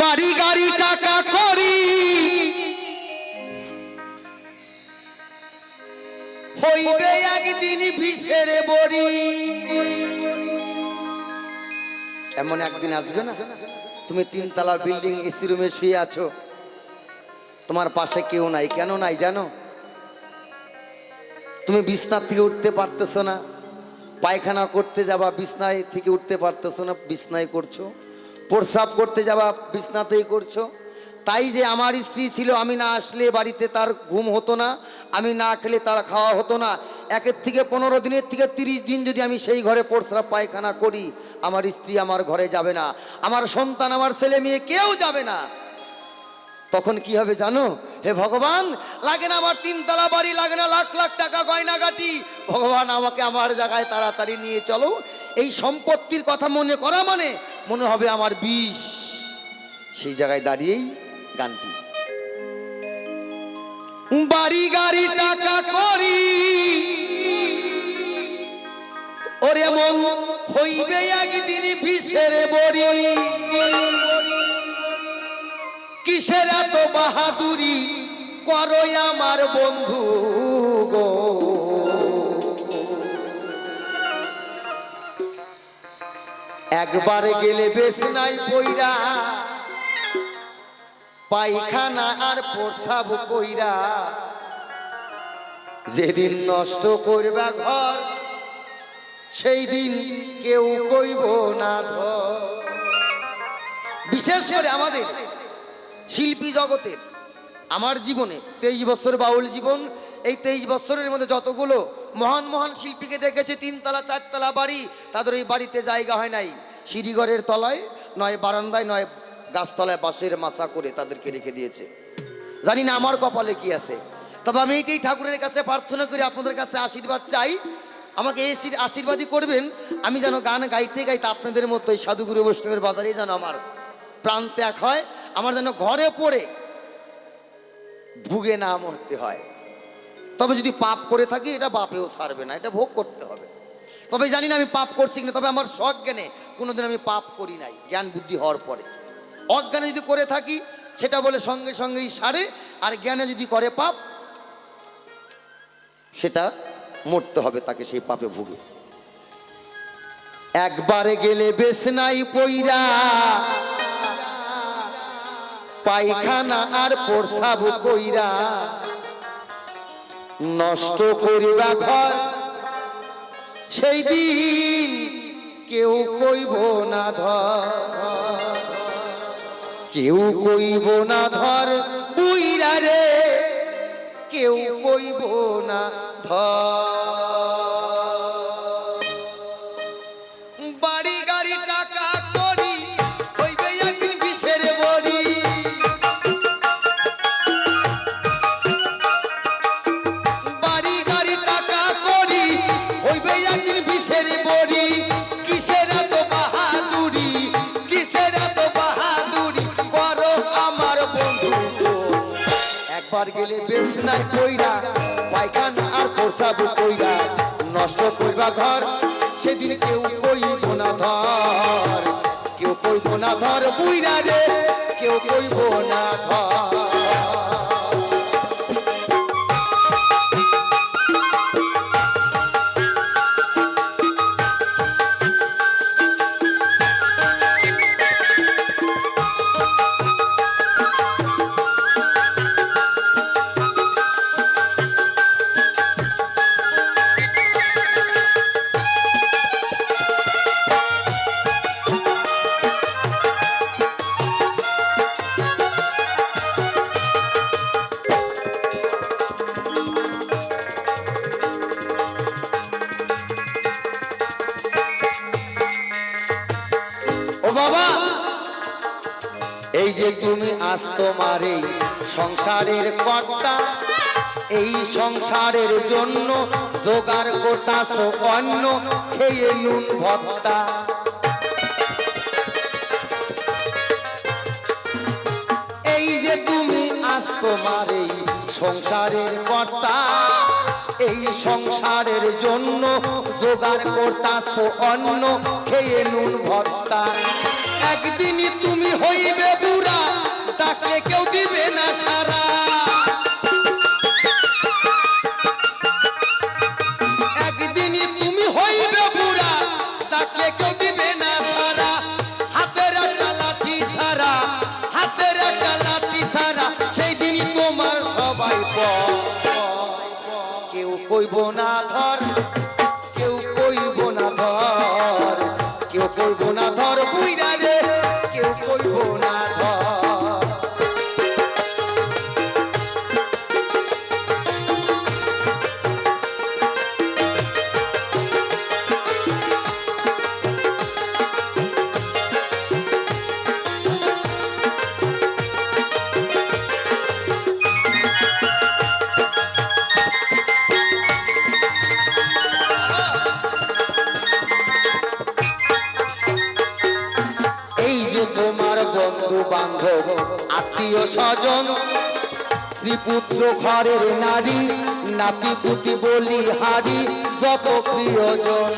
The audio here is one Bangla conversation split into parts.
বাড়ি গাড়ি টাকা করি। হইবে একদিন ভিসের বড়ি। এমন একদিন আসবে না, তুমি তিনতলা বিল্ডিং এসি রুমে শুয়ে আছো। তোমার পাশে কেউ নাই, কেন নাই জানো? তুমি বিছনার থেকে উঠতে পারতেছো না, পায়খানা করতে যাবা, বিছনায় থেকে উঠতে পারতেছো না, বিছনায় করছ। প্রস্রাব করতে যাওয়া বিছনাতেই করছ। তাই যে আমার স্ত্রী ছিল, আমি না আসলে বাড়িতে তার ঘুম হতো না, আমি না খেলে তার খাওয়া হতো না। একের থেকে পনেরো দিনের থেকে তিরিশ দিন যদি আমি সেই ঘরে প্রস্রাব পায়খানা করি, আমার স্ত্রী আমার ঘরে যাবে না। আমার সন্তান, আমার ছেলে মেয়ে কেউ যাবে না। তখন কি হবে জানো? হে ভগবান, লাগে না আমার তিনতলা বাড়ি, লাগে না লাখ লাখ টাকা গয়নাগাটি। ভগবান, আমাকে আমার জায়গায় তাড়াতাড়ি নিয়ে চলো। এই সম্পত্তির কথা মনে করা মানে মনে হবে আমার বিষ। সেই জায়গায় দাঁড়িয়েই গানটি। বাড়ি গাড়ি টাকা করি, ওরে মন হইবে একদিন বিষের বড়ি। কিসের এত বাহাদুরি করো আমার বন্ধু গো? একবার গেলে বেশ নাই পইরা পায়খানা আর প্রসাব কইরা। যেদিন নষ্ট করবা ঘর সেই দিন কেউ কইব না ধর। বিশেষ করে আমাদের শিল্পী জগতের আমার জীবনে তেইশ বছর বাউল জীবন এই তেইশ বছরের মধ্যে যতগুলো মহান মহান শিল্পীকে দেখেছে, তিনতলা, চারতলা বাড়ি, তাদের এই বাড়িতে জায়গা হয় নাই। সিঁড়িঘরের তলায় নয়, বারান্দায় নয়, গাছতলায় বাঁশের মাছা করে তাদেরকে রেখে দিয়েছে। জানি না আমার কপালে কি আছে। তবে আমি এইটাই ঠাকুরের কাছে প্রার্থনা করি, আপনাদের কাছে আশীর্বাদ চাই। আমাকে এই আশীর- আশীর্বাদই করবেন। আমি যেন গান গাইতে গাইতে আপনাদের মতো এই সাধুগুরু বৈষ্ণবের বাজারেই যেন আমার প্রাণ ত্যাগ হয়, আমার যেন ঘরে পড়ে ভুগে না মরতে হয়। তবে যদি পাপ করে থাকি, এটা বাপেও ছাড়বে না, এটা ভোগ করতে হবে। তবে জানি না আমি পাপ করছি কিনা, তবে আমার সজ্ঞানে কোনোদিন আমি পাপ করি নাই, জ্ঞান বুদ্ধি হওয়ার পরে। অজ্ঞানে যদি করে থাকি, সেটা বলে সঙ্গে সঙ্গেই সারে, আর জ্ঞানে যদি করে পাপ, সেটা মরতে হবে তাকে সেই পাপে ভুগে। একবারে গেলে বেশ নাই পইরা, পায়খানা আর প্রসাব কইরা নষ্ট করিবা ঘর। সেই দিন কেউ কইব না ধর। কেউ কইব না ধর বুইরা রে। কেউ কইব না ধর। একবার গেলে বেশ নাই কইরা, পায়খানা আর প্রসাব কইরা, নষ্ট কইবা ঘর, সেদিন কেউ কইব না ধর। কেউ কইব না ধর বুইরা রে, কেউ কইব না ধর। এই সংসারের কর্তা। এই সংসারের জন্য জোগাড় করতাছ অন্য খেয়ে নুন ভত্তা এই যে তুমি আজ তোমার এই সংসারের কর্তা, এই সংসারের জন্য জোগাড় করতাছ অন্য খেয়ে নুন ভত্তা একদিনই তুমি হইবে বুড়া কেউ দিবে না সারা। একদিনই তুমি হইবে বুড়া, ডাকলে কেউ দিবে না সারা। হাতের একটা লাঠি সারা, হাতের একটা লাঠি সারা, সেই দিনই তোমার সবাই কেউ কইব না ধর বান্ধব আত্মীয় স্বজন, শ্রীপুত্র ঘরের নারী নাতি পুতি বলি হারি যত প্রিয়জন।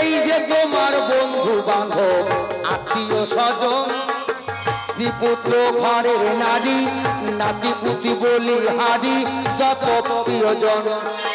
এই যে তোমার বন্ধু বান্ধব, আত্মীয় স্বজন স্ত্রীপুত্র ঘরের নারী নাতি পুতি বলি হারি যত প্রিয়জন।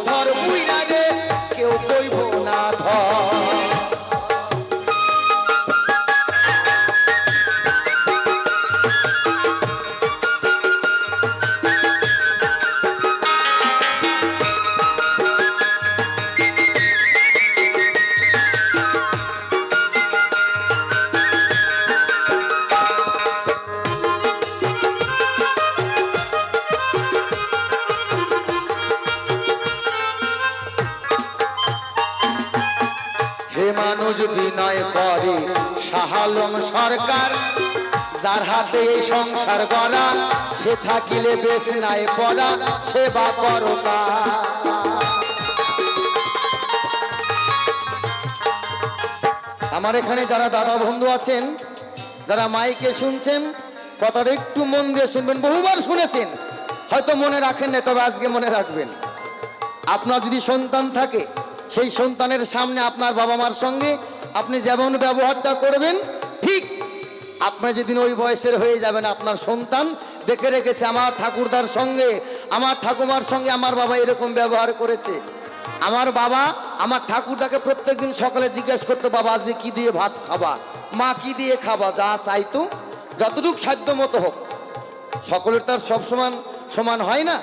ধর বুইরা বিনয় করে শাহালম সরকার, যার হাতে এই সংসার গড়া, সে থাকিলে বেশ নাই পড়া, সেবা করতা আমার এখানে যারা দাদা বন্ধু আছেন, যারা মাইকে শুনছেন, কথাটা একটু মন দিয়ে শুনবেন, বহুবার শুনেছেন, হয়তো মনে রাখেন না, তবে আজকে মনে রাখবেন। আপনার যদি সন্তান থাকে সেই সন্তানের সামনে আপনার বাবা মার সঙ্গে আপনি যেমন ব্যবহারটা করবেন, ঠিক আপনি যেদিন ওই বয়সের হয়ে যাবেন, আপনার সন্তান দেখে রেখেছে আমার ঠাকুরদার সঙ্গে, আমার ঠাকুমার সঙ্গে আমার বাবা এরকম ব্যবহার করেছে। আমার বাবা, আমার ঠাকুরদাকে প্রত্যেকদিন সকালে জিজ্ঞেস করতো, বাবা যে কি দিয়ে ভাত খাবা? মা কি দিয়ে খাবা? যা চাইতো যতটুকু সাধ্য মতো হোক। সকলের তার সব সমান সমান হয় না,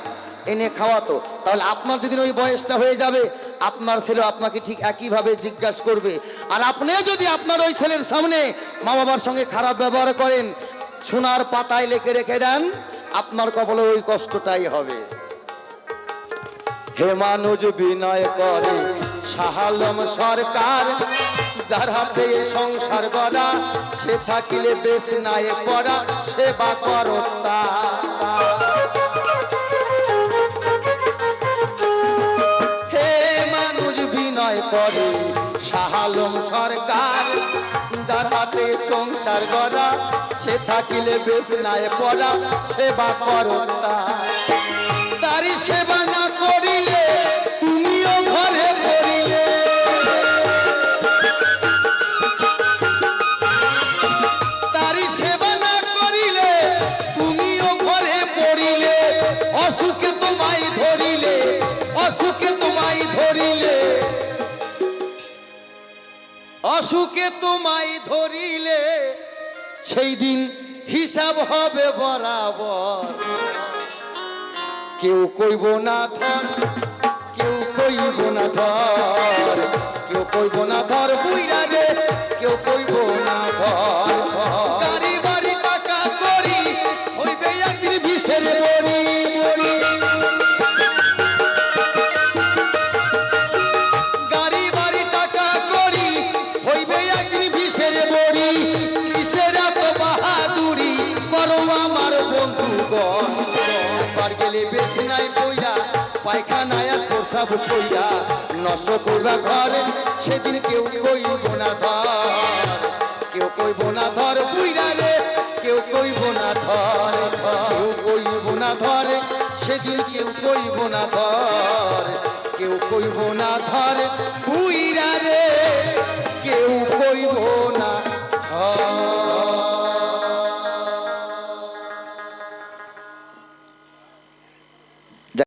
এনে খাওয়াতো। তাহলে আপনার যদি ওই বয়সটা হয়ে যাবে আপনার ছেলে আপনাকে ঠিক একইভাবে জিজ্ঞাসা করবে। আর আপনিও যদি আপনার ওই ছেলের সামনে মা বাবার সঙ্গে খারাপ ব্যবহার করেন, সোনার পাতায় লেখে রেখে দেন, আপনার কপালে ওই কষ্টটাই হবে। হে মানুষ বিনয় করে সাহালম সরকার, যার এ সংসার গড়া, সে থাকিলে বেশ নাই পড়া, সেবা করতা হে বিনয় পরে শাহালম সরকার, যার হাতে সংসার গড়া, সে থাকিলে বেদনায় পড়া, সেবা করতা তারি। সেবা অসুখে তোমায় ধরিলে সেই দিন হিসাব হবে বরাবর। কেউ কইব না ধর, কেউ কইব না ধর, কেউ কইব না ধর, বুইরা পায়খানায় প্রসাব কইয়া নষ্ট করবা ঘর, সেদিন কেউ কইব না ধর। কেউ কইব না ধর বুইরা রে, কেউ কইব না ধর। কেউ কইব না ধর, সেদিন কেউ কইব না ধর। কেউ কইব না ধর বুইরা রে, কেউ কইব না ধর।